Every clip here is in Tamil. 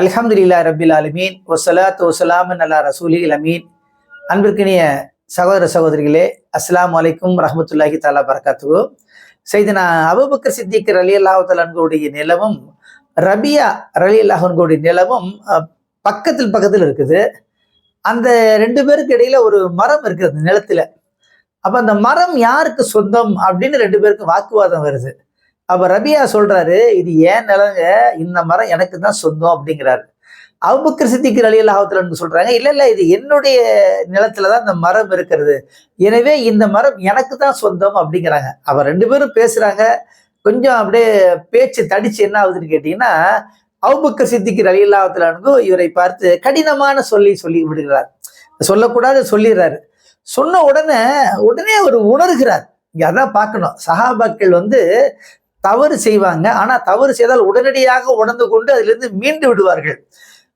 அல்ஹம்துலில்லா ரபில் அலமீன் ஒசலாத் ஒசலாமன் அல்லா ரசூலி அலமீன். அன்பிற்கினிய சகோதர சகோதரிகளே அஸ்லாம் அலைக்கும் ரஹமத்துல்லாஹி தாலா பரகாத்துவோ செய்தனா அபுபக்கர் சித்திக் ரலி அல்லாஹுடைய நிலவும் ரபியா ரலி அல்லாஹன்களுடைய நிலவும் பக்கத்தில் பக்கத்தில் இருக்குது. அந்த ரெண்டு பேருக்கு இடையில ஒரு மரம் இருக்குது அந்த நிலத்துல. அப்ப அந்த மரம் யாருக்கு சொந்தம் அப்படின்னு ரெண்டு பேருக்கும் வாக்குவாதம் வருது. அப்போ ரபியா சொல்றாரு இது ஏன் நிலங்க? இந்த மரம் எனக்கு தான் சொந்தம் அப்படிங்கிறாரு. அவுபக்கர் சித்திக்கு அலி அல்லாஹத்துல சொல்றாங்க இல்ல இல்ல இது என்னுடைய நிலத்துல தான் இந்த மரம் இருக்கிறது. எனவே இந்த மரம் எனக்கு தான் சொந்தம் அப்படிங்கிறாங்க. அவர் ரெண்டு பேரும் பேசுறாங்க. கொஞ்சம் அப்படியே பேச்சு தடிச்சு என்ன ஆகுதுன்னு கேட்டீங்கன்னா அவுபக்கர் சித்திக்கு அலி அல்லாஹத்துல இவரை பார்த்து கடினமான சொல்லி சொல்லி விடுகிறார். சொல்லக்கூடாது சொல்லிடுறாரு. சொன்ன உடனே உடனே அவர் உணர்கிறார். இங்க அதான் பார்க்கணும். சஹாபாக்கள் வந்து தவறு செய்வாங்க. ஆனால் தவறு செய்தால் உடனடியாக உணர்ந்து கொண்டு அதிலிருந்து மீண்டு விடுவார்கள்.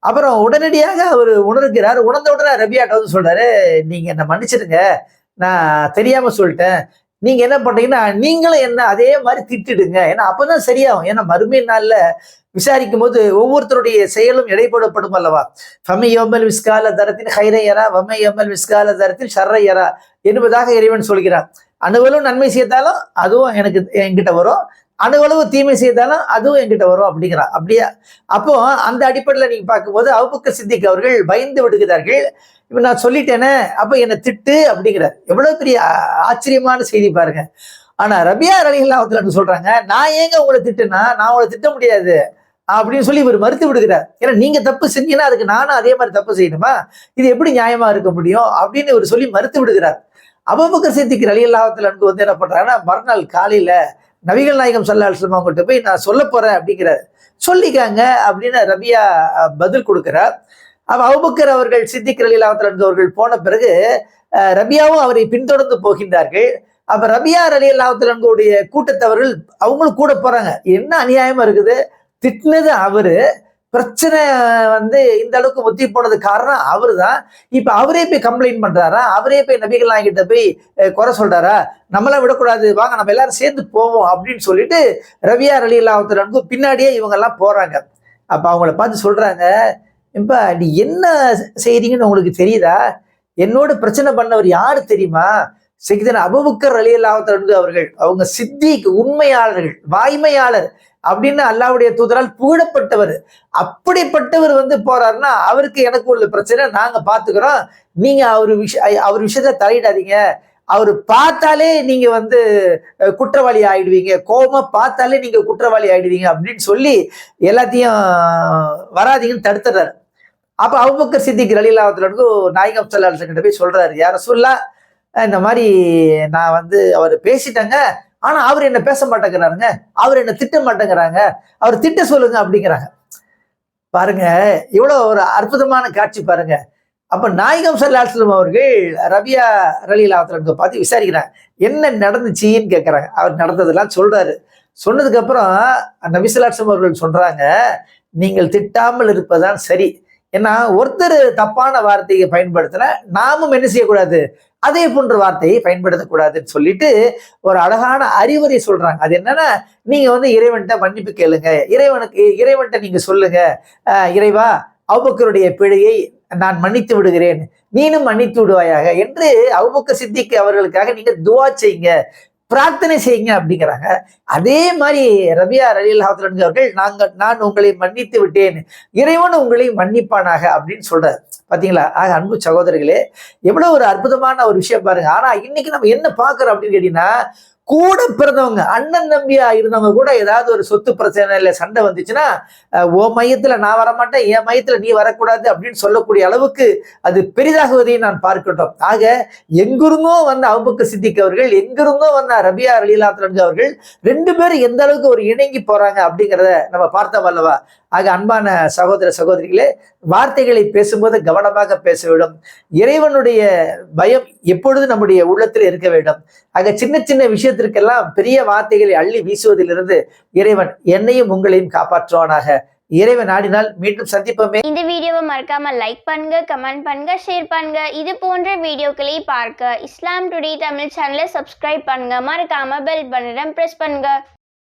அப்புறம் உடனடியாக அவர் உணர்கிறார். உணர்ந்த உடனே ரபியாட்ட வந்து சொல்றாரு நீங்க என்ன மன்னிச்சிடுங்க. நான் தெரியாம சொல்லிட்டேன். நீங்க என்ன பண்றீங்கன்னா நீங்களும் என்ன அதே மாதிரி திட்டிடுங்க. ஏன்னா அப்பதான் சரியாகும். ஏன்னா மறுமை நாள்ல விசாரிக்கும் போது ஒவ்வொருத்தருடைய செயலும் இடைப்படப்படும் அல்லவா? ஃபமை யோமல் விஸ்கால தரத்தின் ஹைரையரா வமை யோமல் விஸ்கால தரத்தின் ஷர்ரையரா என்பதாக இறைவன் சொல்கிறான். அணுவலும் நன்மை செய்தாலும் அதுவும் எனக்கு என்கிட்ட வரும். அணுவளவு தீமை செய்தாலும் அதுவும் என்கிட்ட வரும் அப்படிங்கிறா. அப்படியா? அப்போ அந்த அடிப்படையில் நீங்க பார்க்கும்போது அவுபக்கர் சித்திக் அவர்கள் பயந்து விடுகிறார்கள். இப்ப நான் சொல்லிட்டேனே அப்ப என்னை திட்டு அப்படிங்கிறார். எவ்வளவு பெரிய ஆச்சரியமான செய்தி பாருங்க. ஆனா ரபியா அலிஹல்லாத்துல சொல்றாங்க நான் ஏங்க உங்களை திட்டுனா நான் உங்களை திட்ட முடியாது அப்படின்னு சொல்லி இவர் மறுத்து விடுகிறார். ஏன்னா நீங்க தப்பு செஞ்சீங்கன்னா அதுக்கு நானும் அதே மாதிரி தப்பு செய்யணுமா? இது எப்படி நியாயமா இருக்க முடியும் அப்படின்னு இவர் சொல்லி மறுத்து விடுகிறார். அபுபக்கர் சித்திக்கு அலி அல்லாஹத்துல வந்து என்ன பண்றாங்கன்னா மறுநாள் காலையில நபிகள் நாயகம் சல்லா அலுவலம் அவங்ககிட்ட போய் நான் சொல்ல போறேன் அப்படிங்கிறார். சொல்லிக்காங்க அப்படின்னு ரபியா பதில் கொடுக்குறார். அவ அபுபக்கர் அவர்கள் சித்திக் அலி அவர்கள் போன பிறகு அஹ், ரபியாவும் அவரை பின்தொடர்ந்து போகின்றார்கள். அப்ப ரபியா அலி அல்லாஹத்துலன்களுடைய கூட்டத்தவர்கள் அவங்களும் கூட போறாங்க. என்ன அநியாயமா இருக்குது? திட்டினது அவரு. பிரச்சனை வந்து இந்த அளவுக்கு முத்தி போனது காரணம் அவரு தான் இப்போ அவரே போய் கம்ப்ளைண்ட் பண்ணுறாரா அவரே போய் நபிகள் நாயகிட்ட போய் குறை சொல்கிறாரா நம்மளாம் விடக்கூடாது. வாங்க நம்ம எல்லாரும் சேர்ந்து போவோம் அப்படின்னு சொல்லிட்டு ரவியார் அலி அல்லாஹத்துலனுக்கு பின்னாடியே இவங்கெல்லாம் போகிறாங்க அப்போ அவங்கள பார்த்து சொல்கிறாங்க இப்போ நீ என்ன செய்கிறீங்கன்னு உங்களுக்கு தெரியுதா? என்னோட பிரச்சனை பண்ணவர் யாரு தெரியுமா? சிக்தன் அபுபக்கர் அலி அல்லாஹத்து அவர்கள் அவங்க சித்திக் உண்மையாளர்கள் வாய்மையாளர் அப்படின்னு அல்லாவுடைய தூதரால் புகழப்பட்டவர். அப்படிப்பட்டவர் வந்து போறாருன்னா அவருக்கு எனக்கு உள்ள பிரச்சனை நாங்க பாத்துக்கிறோம். நீங்க அவர் விஷய அவர் விஷயத்த தலையிடாதீங்க. அவர் பார்த்தாலே நீங்க வந்து குற்றவாளி ஆயிடுவீங்க. கோபமா பார்த்தாலே நீங்க குற்றவாளி ஆயிடுவீங்க அப்படின்னு சொல்லி எல்லாத்தையும் வராதீங்கன்னு தடுத்துறாரு. அப்ப அவுபக்கர் சித்திக் ரலீலாவத்துலனுக்கு நாயகம் சல்லாஹ் கிட்ட போய் சொல்றாரு யார சொல்லா இந்த மாதிரி நான் வந்து அவர் பேசிட்டேங்க. ஆனால் அவர் என்ன பேச மாட்டேங்கிறாருங்க. அவர் என்ன திட்ட மாட்டேங்கிறாங்க. அவர் திட்ட சொல்லுங்க அப்படிங்கிறாங்க. பாருங்க இவ்வளோ ஒரு அற்புதமான காட்சி பாருங்க. அப்போ நாயகம் சல்லாஸ்லம் அவர்கள் ரபியா ரலீலாவத்துலனுக்கு பார்த்து விசாரிக்கிறாங்க. என்ன நடந்துச்சின்னு கேட்குறாங்க அவர் நடந்ததெல்லாம் சொல்றாரு. சொன்னதுக்கப்புறம் அந்த நபிசலாட்சம் அவர்கள் சொல்றாங்க நீங்கள் திட்டாமல் இருப்பதுதான் சரி. ஏன்னா ஒருத்தர் தப்பான வார்த்தையை பயன்படுத்தினா நாமும் என்ன செய்யக்கூடாது? அதே போன்ற வார்த்தையை பயன்படுத்தக்கூடாதுன்னு சொல்லிட்டு ஒரு அழகான அறிவுரை சொல்றாங்க. அது என்னன்னா நீங்க வந்து இறைவன்கிட்ட மன்னிப்பு கேளுங்க. இறைவனுக்கு இறைவன்கிட்ட நீங்க சொல்லுங்க. அஹ் இறைவா அவுபக்கருடைய பிழையை நான் மன்னித்து விடுகிறேன். நீனும் மன்னித்து விடுவாயாக என்று அவுபக்க சித்திக்கு அவர்களுக்காக நீங்க துவா செய்யுங்க. பிரார்த்தனை செய்யுங்க அப்படிங்கிறாங்க. அதே மாதிரி ரபியா ரலில் அவர்கள் நாங்கள் நான் உங்களை மன்னித்து விட்டேன். இறைவன் உங்களை மன்னிப்பானாக அப்படின்னு சொல்றாரு. பாத்தீங்களா? ஆக அன்பு சகோதரர்களே எவ்வளவு ஒரு அற்புதமான ஒரு விஷயம் பாருங்க. ஆனா இன்னைக்கு நம்ம என்ன பார்க்குறோம் அப்படின்னு கேட்டீங்கன்னா கூட பிறந்தவங்க அண்ணன் தம்பியா இருந்தவங்க கூட ஏதாவது ஒரு சொத்து பிரச்சனை இல்லை சண்டை வந்துச்சுன்னா ஓ மையத்துல நான் வரமாட்டேன் என் மையத்துல நீ வரக்கூடாது அப்படின்னு சொல்லக்கூடிய அளவுக்கு அது பெரிதாகுவதையும் நான் பார்க்கட்டும் ஆக எங்கிருந்தோ வந்த அவுபக்க சித்திக் அவர்கள் எங்கிருந்தோ வந்த ரபியா அலிலாத்தலன்கு அவர்கள் ரெண்டு பேரும் எந்த அளவுக்கு ஒரு இணங்கி போறாங்க அப்படிங்கிறத நம்ம பார்த்தோம் அல்லவா? ஆக அன்பான சகோதர சகோதரிகளே வார்த்தைகளை பேசும்போது கவனமாக பேச வேண்டும். இறைவனுடைய பயம் எப்பொழுது நம்முடைய உள்ளத்தில் இருக்க வேண்டும். ஆக சின்ன சின்ன விஷயத்திற்கெல்லாம் பெரிய வார்த்தைகளை அள்ளி வீசுவதிலிருந்து இறைவன் என்னையும் உங்களையும் காப்பாற்றுவானாக. இறைவன் நாடினால் மீண்டும் சந்திப்போமே. இந்த வீடியோவை மறக்காம லைக் பண்ணுங்க கமெண்ட் பண்ணுங்க ஷேர் பண்ணுங்க. இது போன்ற வீடியோக்களை பார்க்க இஸ்லாம் டுடே தமிழ் சேனலை சப்ஸ்கிரைப் பண்ணுங்க. மறக்காம பெல் பட்டனை பிரஸ் பண்ணுங்க.